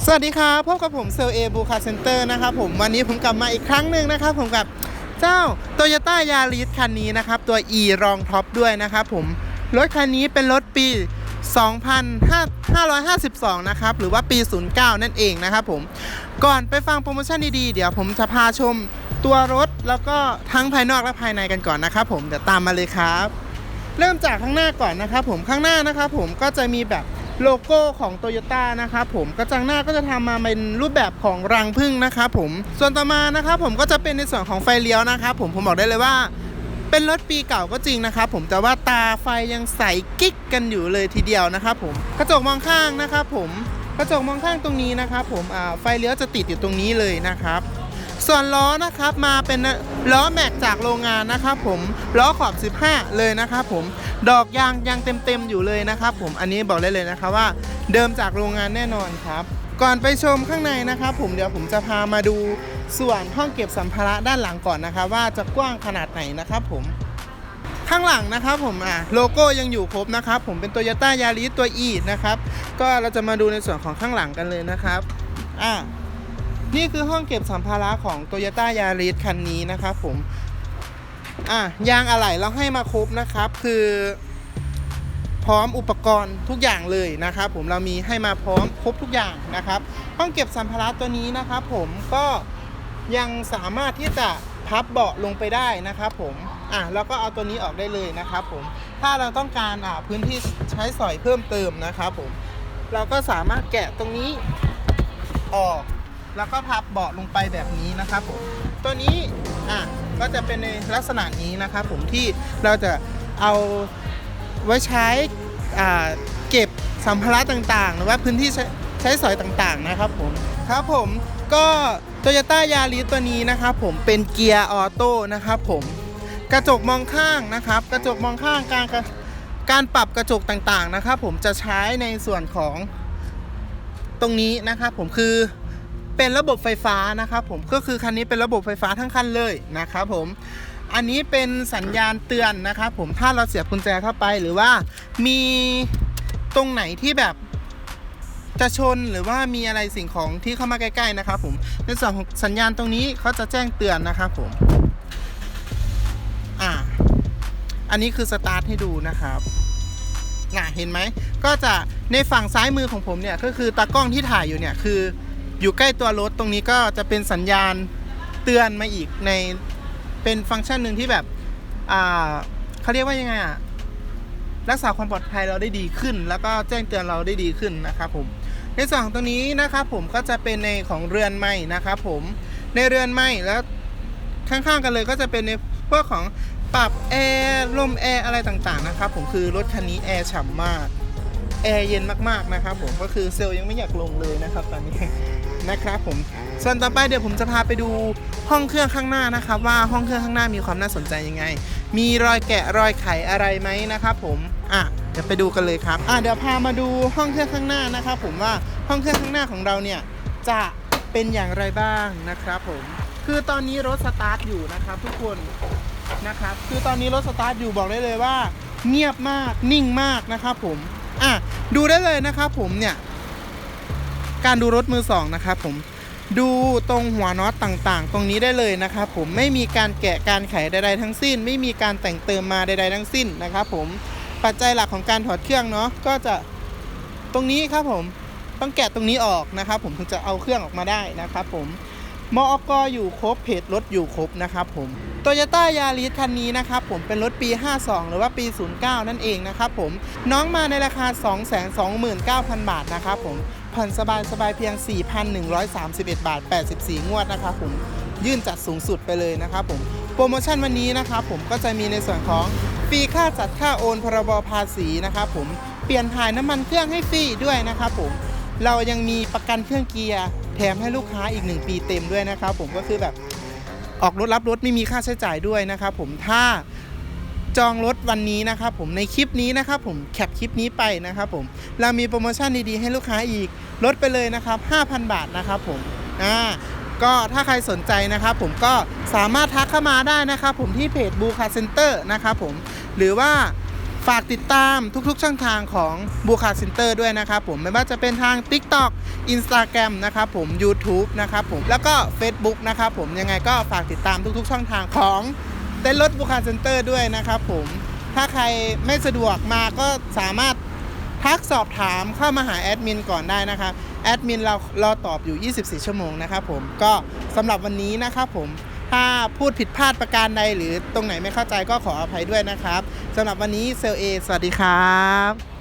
สวัสดีครับพบกับผมเซลเอบูคาเซ็นเตอร์นะครับผมวันนี้ผมกลับมาอีกครั้งหนึ่งนะครับผมกับเจ้า t o y ยต้ายาริสคันนี้นะครับ ตัว E รองท็อปด้วยนะครับผม รถคันนี้เป็นรถปี 2552 นะครับ หรือว่าปี 09 นั่นเองนะครับผม ก่อนไปฟังโปรโมชั่นดีๆ เดี๋ยวผมจะพาชมตัวรถแล้วก็ทั้งภายนอกและภายในกันก่อนนะครับผมเดี๋ยวตามมาเลยครับ เริ่มจากข้างหน้าก่อนนะครับผมข้างหน้านะครับผมก็จะมีแบบ โลโก้ของโตโยต้านะครับผมกระจังหน้าก็จะทำมาเป็นรูปแบบของรังผึ้งนะครับผมส่วนต่อมานะครับผมก็จะเป็นในส่วนของไฟเลี้ยวนะครับผมผมบอกได้เลยว่าเป็นรถปีเก่าก็จริงนะครับผมแต่ว่าตาไฟยังใสกิ๊กกันอยู่เลยทีเดียวนะครับผมกระจกมองข้างนะครับผมกระจกมองข้างตรงนี้นะครับผมอ่าไฟเลี้ยวจะติดอยู่ตรงนี้เลยนะครับ ส่วนล้อนะครับมาเป็นล้อแม็กจากโรงงานนะครับผมล้อขอบ 15 เลยนะครับผมดอกยางยังเต็มๆอยู่เลยนะครับผมอันนี้บอกได้เลยนะครับว่า เดิมจากโรงงานแน่นอนครับก่อนไปชมข้างในนะครับผมเดี๋ยวผมจะพามาดูส่วนห้องเก็บสัมภาระด้านหลังก่อนนะครับ ว่าจะกว้างขนาดไหนนะครับผมข้างหลังนะครับผมอะโลโก้ยังอยู่ครบนะครับ ผมเป็น Toyota Yaris ตัว E นะครับ ก็เราจะมาดูในส่วนของข้างหลังกันเลยนะครับอะ นี่คือห้องเก็บสัมภาระของ Toyota Yaris คันนี้นะครับผม อะยางอะไหล่เราให้มาครบนะครับ คือพร้อมอุปกรณ์ทุกอย่างเลยนะครับ ผมเรามีให้มาพร้อมครบทุกอย่างนะครับ ห้องเก็บสัมภาระตัวนี้นะครับผมก็ยังสามารถที่จะพับเบาะลงไปได้นะครับผมอะแล้วก็เอาตัวนี้ออกได้เลยนะครับผมถ้าเราต้องการอะพื้นที่ใช้สอยเพิ่มเติมนะครับผมเราก็สามารถแกะตรงนี้ออก แล้วก็พับเบาะลงไปแบบนี้นะครับผมตัวนี้อะก็จะเป็นในลักษณะนี้นะครับผมที่เราจะเอาไว้ใช้อ่าเก็บสัมภาระต่างๆ หรือว่าพื้นที่ใช้ใช้สอยต่างๆนะครับผมครับผมก็โตโยต้ายาริตัวนี้นะครับผมเป็นเกียร์ออโต้นะครับผมกระจกมองข้างนะครับ กระจกมองข้างการกระการปรับกระจกต่างๆนะครับ ผมจะใช้ในส่วนของตรงนี้นะครับผมคือ เป็นระบบไฟฟ้านะครับผมก็คือคันนี้เป็นระบบไฟฟ้าทั้งคันเลยนะครับผมอันนี้เป็นสัญญาณเตือนนะครับผมถ้าเราเสียบกุญแจเข้าไปหรือว่ามีตรงไหนที่แบบจะชนหรือว่ามีอะไรสิ่งของที่เข้ามาใกล้ ๆ นะครับผมในส่วนของสัญญาณตรงนี้เขาจะแจ้งเตือนนะครับผมอ่าอันนี้คือสตาร์ทให้ดูนะครับน่ะเห็นไหมก็จะในฝั่งซ้ายมือของผมเนี่ยก็คือตากล้องที่ถ่ายอยู่เนี่ยคือ อยู่ใกล้ตัวรถตรงนี้ก็จะเป็นสัญญาณเตือนมาอีกในเป็นฟังก์ชันหนึ่งที่แบบอ่าเขาเรียกว่ายังไงอะรักษาความปลอดภัยเราได้ดีขึ้น แล้วก็แจ้งเตือนเราได้ดีขึ้นนะครับผมในส่วนของตรงนี้นะครับผมก็จะเป็นในของเรือนไม้นะครับผมในเรือนไม้แล้วข้างๆกันเลยก็จะเป็นในพวกของปรับแอร์ลมแอร์อะไรต่างๆนะครับผมคือรถคันนี้แอร์ฉ่ำมาก แอร์เย็นมากๆนะครับผมก็คือเซลล์ยังไม่อยากลงเลยนะครับตอนนี้นะครับผมส่วนต่อไปเดี๋ยวผมจะพาไปดูห้องเครื่องข้างหน้านะครับ ว่าห้องเครื่องข้างหน้ามีความน่าสนใจยังไง มีรอยแกะรอยไขอะไรไหมนะครับผมอะเดี๋ยวไปดูกันเลยครับอะเดี๋ยวพามาดูห้องเครื่องข้างหน้านะครับผมว่าห้องเครื่องข้างหน้าของเราเนี่ยจะเป็นอย่างไรบ้างนะครับผมคือตอนนี้รถสตาร์ทอยู่นะครับทุกคนนะครับคือตอนนี้รถสตาร์ทอยู่บอกได้เลยว่า เงียบมากนิ่งมากนะครับผมอะ ดูได้เลยนะครับผมเนี่ยการดูรถมือสองนะครับผมดูตรงหัวน็อตต่างๆ ตรงนี้ได้เลยนะครับผมไม่มีการแกะการไขใดๆทั้งสิ้น ไม่มีการแต่งเติมมาใดๆทั้งสิ้นนะครับผมปัจจัยหลักของการถอดเครื่องเนาะก็จะตรงนี้ครับผมต้องแกะตรงนี้ออกนะครับผมถึงจะเอาเครื่องออกมาได้นะครับผม มอกอยู่ครบเพจรถอยู่ครบนะครับผมโตโยต้ายาริสคันนี้นะครับผมเป็นรถปี 52 หรือว่าปี 09 นั่นเองนะครับผมน้องมาในราคา 229,000 บาทนะครับผมผ่อนสบายสบายเพียง 4,131 บาท 84 งวดนะครับผมยื่นจัดสูงสุดไปเลยนะครับผมโปรโมชั่นวันนี้นะครับผมก็จะมีในส่วนของฟรีค่าจัดค่าโอนพรบภาษีนะครับผมเปลี่ยนถ่ายน้ำมันเครื่องให้ฟรีด้วยนะครับผม เรายังมีประกันเครื่องเกียร์แถมให้ลูกค้าอีก 1 ปีเต็มด้วยนะครับ ผมก็คือแบบออกรถรับรถไม่มีค่าใช้จ่ายด้วยนะครับผมถ้าจองรถวันนี้นะครับผมในคลิปนี้นะครับผมแคปคลิปนี้ไปนะครับผมเรามีโปรโมชั่นดีๆ ให้ลูกค้าอีกลดไปเลยนะครับ 5,000 บาทนะครับผมอ่าก็ถ้าใครสนใจนะครับผมก็สามารถทักเข้ามาได้นะครับผมที่เพจบูคาเซ็นเตอร์นะครับผมหรือว่า ฝากติดตามทุกๆช่องทางของบูคาซินเตอร์ด้วยนะครับผมไม่ว่าจะเป็นทาง TikTok Instagram นะครับผม YouTube นะครับผมแล้วก็ Facebook นะครับผมยังไงก็ฝากติดตามทุกๆ ช่องทางของเต้นรถบูคาซินเตอร์ด้วยนะครับผมถ้าใครไม่สะดวกมาก็สามารถทักสอบถามเข้ามาหาแอดมินก่อนได้นะครับแอดมินเราราตอบอยู่ 24 ชั่วโมงนะครับผมก็สำหรับวันนี้นะครับผม ถ้าพูดผิดพลาดประการใดหรือตรงไหนไม่เข้าใจก็ขออภัยด้วยนะครับสำหรับวันนี้เซลเอสวัสดีครับ